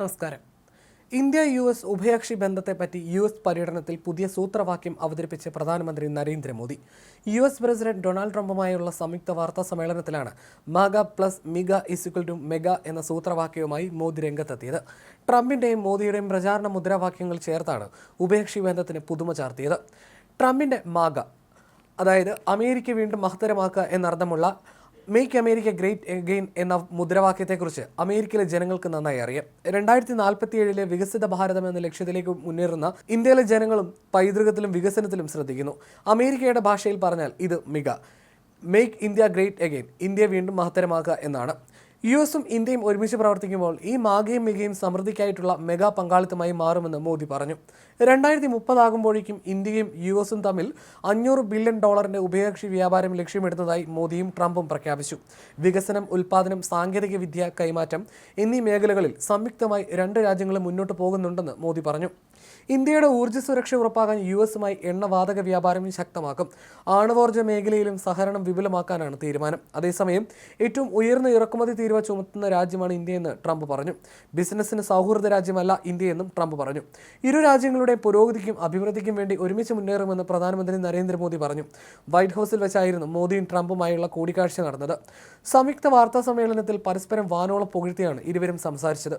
നമസ്കാരം. India U S ഉഭയകക്ഷി ബന്ധത്തെപ്പറ്റി U S പര്യടനത്തിൽ പുതിയ സൂത്രവാക്യം അവതരിപ്പിച്ച് പ്രധാനമന്ത്രി Narendra Modi. U S president Donald ട്രംപുമായുള്ള സംയുക്ത വാർത്താ സമ്മേളനത്തിലാണ് MAGA plus MIGA equal to MEGA എന്ന സൂത്രവാക്യവുമായി മോദി രംഗത്തെത്തിയത്. ട്രംപിന്റെയും മോദിയുടെയും പ്രചാരണ മുദ്രാവാക്യങ്ങൾ ചേർത്താണ് ഉഭയകക്ഷി ബന്ധത്തിന് പുതുമ ചാർത്തിയത്. ട്രംപിന്റെ മാഗ അതായത് അമേരിക്ക വീണ്ടും മഹത്തരമാക്കുക എന്നർത്ഥമുള്ള മേക്ക് അമേരിക്ക ഗ്രേറ്റ് എഗെയിൻ എന്ന മുദ്രാവാക്യത്തെക്കുറിച്ച് അമേരിക്കയിലെ ജനങ്ങൾക്ക് നന്നായി അറിയാം. രണ്ടായിരത്തി നാൽപ്പത്തി ഏഴിലെ വികസിത ഭാരതം എന്ന ലക്ഷ്യത്തിലേക്ക് മുന്നേറുന്ന ഇന്ത്യയിലെ ജനങ്ങളും പൈതൃകത്തിലും വികസനത്തിലും ശ്രദ്ധിക്കുന്നു. അമേരിക്കയുടെ ഭാഷയിൽ പറഞ്ഞാൽ ഇത് MIGA. Make India great again India വീണ്ടും മഹത്തരമാക്കുക എന്നാണ്. യു എസും ഇന്ത്യയും ഒരുമിച്ച് പ്രവർത്തിക്കുമ്പോൾ ഈ മാഗയും മികയും സമൃദ്ധിക്കായിട്ടുള്ള മെഗാ പങ്കാളിത്തമായി മാറുമെന്ന് മോദി പറഞ്ഞു. രണ്ടായിരത്തി മുപ്പതാകുമ്പോഴേക്കും ഇന്ത്യയും യു എസും തമ്മിൽ അഞ്ഞൂറ് ബില്യൺ ഡോളറിന്റെ ഉഭയകക്ഷി വ്യാപാരം ലക്ഷ്യമിടുന്നതായി മോദിയും ട്രംപും പ്രഖ്യാപിച്ചു. വികസനം ഉൽപ്പാദനം സാങ്കേതികവിദ്യ കൈമാറ്റം എന്നീ മേഖലകളിൽ സംയുക്തമായി രണ്ട് രാജ്യങ്ങളും മുന്നോട്ട് പോകുന്നുണ്ടെന്ന് മോദി പറഞ്ഞു. ഇന്ത്യയുടെ ഊർജ സുരക്ഷ ഉറപ്പാക്കാൻ യു എസുമായി എണ്ണവാതക വ്യാപാരം ശക്തമാക്കും. ആണവോർജ മേഖലയിലും സഹകരണം വിപുലമാക്കാനാണ് തീരുമാനം. അതേസമയം ഏറ്റവും ഉയർന്ന ഇറക്കുമതി തീരുവ ചുമത്തുന്ന രാജ്യമാണ് ഇന്ത്യയെന്ന് ട്രംപ് പറഞ്ഞു. ബിസിനസ്സിന് സൗഹൃദ രാജ്യമല്ല ഇന്ത്യയെന്നും ട്രംപ് പറഞ്ഞു. ഇരു രാജ്യങ്ങളുടെ പുരോഗതിക്കും അഭിവൃദ്ധിക്കും വേണ്ടി ഒരുമിച്ച് മുന്നേറുമെന്ന് പ്രധാനമന്ത്രി നരേന്ദ്രമോദി പറഞ്ഞു. വൈറ്റ് ഹൗസിൽ വെച്ചായിരുന്നു മോദിയും ട്രംപുമായുള്ള കൂടിക്കാഴ്ച നടന്നത്. സംയുക്ത വാർത്താ സമ്മേളനത്തിൽ പരസ്പരം വാനോളം പുകഴ്ത്തിയാണ് ഇരുവരും സംസാരിച്ചത്.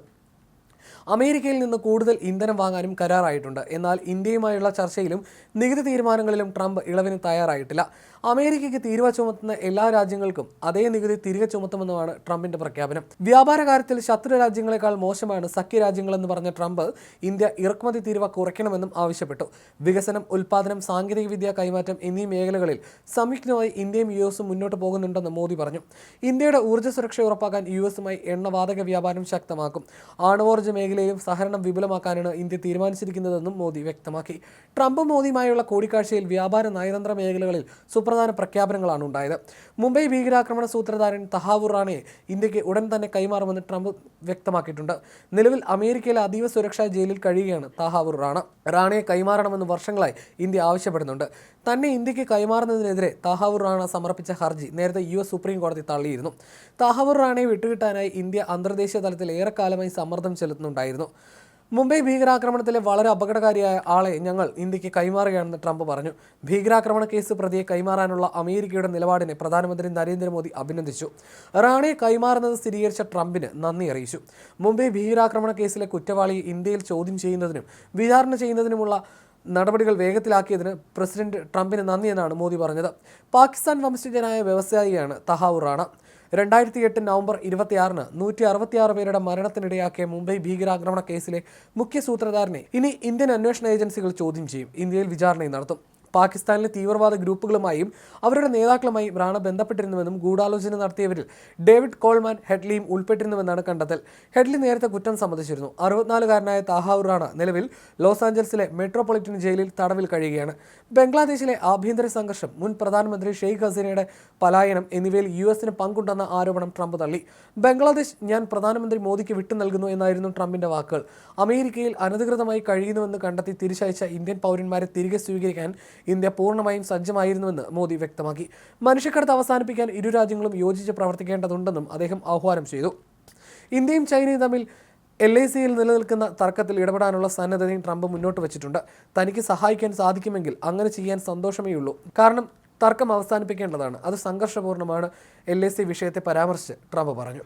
അമേരിക്കയിൽ നിന്ന് കൂടുതൽ ഇന്ധനം വാങ്ങാനും കരാറായിട്ടുണ്ട്. എന്നാൽ ഇന്ത്യയുമായുള്ള ചർച്ചയിലും നികുതി തീരുമാനങ്ങളിലും ട്രംപ് ഇളവിന് തയ്യാറായിട്ടില്ല. അമേരിക്കയ്ക്ക് തീരുവ ചുമത്തുന്ന എല്ലാ രാജ്യങ്ങൾക്കും അതേ നികുതി തിരികെ ചുമത്തുമെന്നുമാണ് ട്രംപിന്റെ പ്രഖ്യാപനം. വ്യാപാര കാര്യത്തിൽ ശത്രു രാജ്യങ്ങളെക്കാൾ മോശമാണ് സഖ്യ രാജ്യങ്ങളെന്ന് പറഞ്ഞ ട്രംപ് ഇന്ത്യ ഇറക്കുമതി തീരുവ കുറയ്ക്കണമെന്നും ആവശ്യപ്പെട്ടു. വികസനം ഉൽപാദനം സാങ്കേതികവിദ്യ കൈമാറ്റം എന്നീ മേഖലകളിൽ സംയുക്തമായി ഇന്ത്യയും യു എസും മുന്നോട്ട് പോകുന്നുണ്ടെന്ന് മോദി പറഞ്ഞു. ഇന്ത്യയുടെ ഊർജ സുരക്ഷ ഉറപ്പാക്കാൻ യു എസുമായി എണ്ണവാതക വ്യാപാരം ശക്തമാക്കും. ആണവോർജ മേഖലയിലും സഹകരണം വിപുലമാക്കാനാണ് ഇന്ത്യ തീരുമാനിച്ചിരിക്കുന്നതെന്നും മോദി വ്യക്തമാക്കി. ട്രംപ് മോദിയുമായുള്ള കൂടിക്കാഴ്ചയിൽ വ്യാപാര നയതന്ത്ര മേഖലകളിൽ സുപ്രധാന പ്രഖ്യാപനങ്ങളാണ് ഉണ്ടായത്. മുംബൈ ഭീകരാക്രമണ സൂത്രധാരൻ തഹാവുർ റാണയെ ഇന്ത്യയ്ക്ക് ഉടൻ തന്നെ കൈമാറുമെന്ന് ട്രംപ് വ്യക്തമാക്കിയിട്ടുണ്ട്. നിലവിൽ അമേരിക്കയിലെ അതീവ സുരക്ഷാ ജയിലിൽ കഴിയുകയാണ് തഹാവുർ റാണ. റാണയെ കൈമാറണമെന്ന് വർഷങ്ങളായി ഇന്ത്യ ആവശ്യപ്പെടുന്നുണ്ട്. തന്നെ ഇന്ത്യയ്ക്ക് കൈമാറുന്നതിനെതിരെ തഹാവുർ റാണ സമർപ്പിച്ച ഹർജി നേരത്തെ യു എസ് സുപ്രീം കോടതി തള്ളിയിരുന്നു. തഹാവുർ റാണയെ വിട്ടുകിട്ടാനായി ഇന്ത്യ അന്തർദേശീയ തലത്തിൽ ഏറെക്കാലമായി സമ്മർദ്ദം ചെലുത്തുന്നുണ്ടായിരുന്നു മുംബൈ ഭീകരാക്രമണത്തിലെ വളരെ അപകടകാരിയായ ആളെ ഞങ്ങൾ ഇന്ത്യയ്ക്ക് കൈമാറുകയാണെന്ന് ട്രംപ് പറഞ്ഞു. ഭീകരാക്രമണ കേസ് പ്രതിയെ കൈമാറാനുള്ള അമേരിക്കയുടെ നിലപാടിനെ പ്രധാനമന്ത്രി നരേന്ദ്രമോദി അഭിനന്ദിച്ചു. റാണയെ കൈമാറുന്നത് സ്ഥിരീകരിച്ച ട്രംപിന് നന്ദി അറിയിച്ചു. മുംബൈ ഭീകരാക്രമണ കേസിലെ കുറ്റവാളിയെ ഇന്ത്യയിൽ ചോദ്യം ചെയ്യുന്നതിനും വിചാരണ ചെയ്യുന്നതിനുമുള്ള നടപടികൾ വേഗത്തിലാക്കിയതിന് പ്രസിഡന്റ് ട്രംപിന് നന്ദിയെന്നാണ് മോദി പറഞ്ഞത്. പാകിസ്ഥാൻ വംശജനായ വ്യവസായിയാണ് തഹാവൂർ റാണ. രണ്ടായിരത്തി എട്ട് നവംബർ ഇരുപത്തിയാറിന് നൂറ്റി അറുപത്തിയാറ് പേരുടെ മരണത്തിനിടയാക്കിയ മുംബൈ ഭീകരാക്രമണ കേസിലെ മുഖ്യ സൂത്രധാരനെ ഇനി ഇന്ത്യൻ അന്വേഷണ ഏജൻസികൾ ചോദ്യം ചെയ്യും. ഇന്ത്യയിൽ വിചാരണയും നടത്തും. പാകിസ്ഥാനിലെ തീവ്രവാദ ഗ്രൂപ്പുകളുമായും അവരുടെ നേതാക്കളുമായും റാണ ബന്ധപ്പെട്ടിരുന്നുവെന്നും ഗൂഢാലോചന നടത്തിയവരിൽ ഡേവിഡ് കോൾമാൻ ഹെഡ്ലിയും ഉൾപ്പെട്ടിരുന്നുവെന്നാണ് കണ്ടെത്തൽ. ഹെഡ്ലി നേരത്തെ കുറ്റം സമ്മതിച്ചിരുന്നു. അറുപത്തിനാലുകാരനായ താഹാവൂർ റാണ നിലവിൽ ലോസ് ആഞ്ചൽസിലെ മെട്രോപൊളിറ്റൻ ജയിലിൽ തടവിൽ കഴിയുകയാണ്. ബംഗ്ലാദേശിലെ ആഭ്യന്തര സംഘർഷം മുൻ പ്രധാനമന്ത്രി ഷെയ്ഖ് ഹസീനയുടെ പലായനം എന്നിവയിൽ യു എസിന് പങ്കുണ്ടെന്ന ആരോപണം ട്രംപ് തള്ളി. ബംഗ്ലാദേശ് ഞാൻ പ്രധാനമന്ത്രി മോദിക്ക് വിട്ടു നൽകുന്നു എന്നായിരുന്നു ട്രംപിന്റെ വാക്കുകൾ. അമേരിക്കയിൽ അനധികൃതമായി കഴിയുന്നുവെന്ന് കണ്ടെത്തി തിരിച്ചയച്ച ഇന്ത്യൻ പൗരന്മാരെ തിരികെ സ്വീകരിക്കാൻ ഇന്ത്യ പൂർണമായും സജ്ജമായിരുന്നുവെന്ന് മോദി വ്യക്തമാക്കി. മനുഷ്യക്കടത്ത് അവസാനിപ്പിക്കാൻ ഇരു രാജ്യങ്ങളും യോജിച്ച് പ്രവർത്തിക്കേണ്ടതുണ്ടെന്നും അദ്ദേഹം ആഹ്വാനം ചെയ്തു. ഇന്ത്യയും ചൈനയും തമ്മിൽ എൽ ഐ സിയിൽ നിലനിൽക്കുന്ന തർക്കത്തിൽ ഇടപെടാനുള്ള സന്നദ്ധതയും ട്രംപ് മുന്നോട്ട് വെച്ചിട്ടുണ്ട്. തനിക്ക് സഹായിക്കാൻ സാധിക്കുമെങ്കിൽ അങ്ങനെ ചെയ്യാൻ സന്തോഷമേ ഉള്ളൂ കാരണം തർക്കം അവസാനിപ്പിക്കേണ്ടതാണ്. അത് സംഘർഷപൂർണമാണ് എൽ ഐ സി വിഷയത്തെ പരാമർശിച്ച് ട്രംപ് പറഞ്ഞു.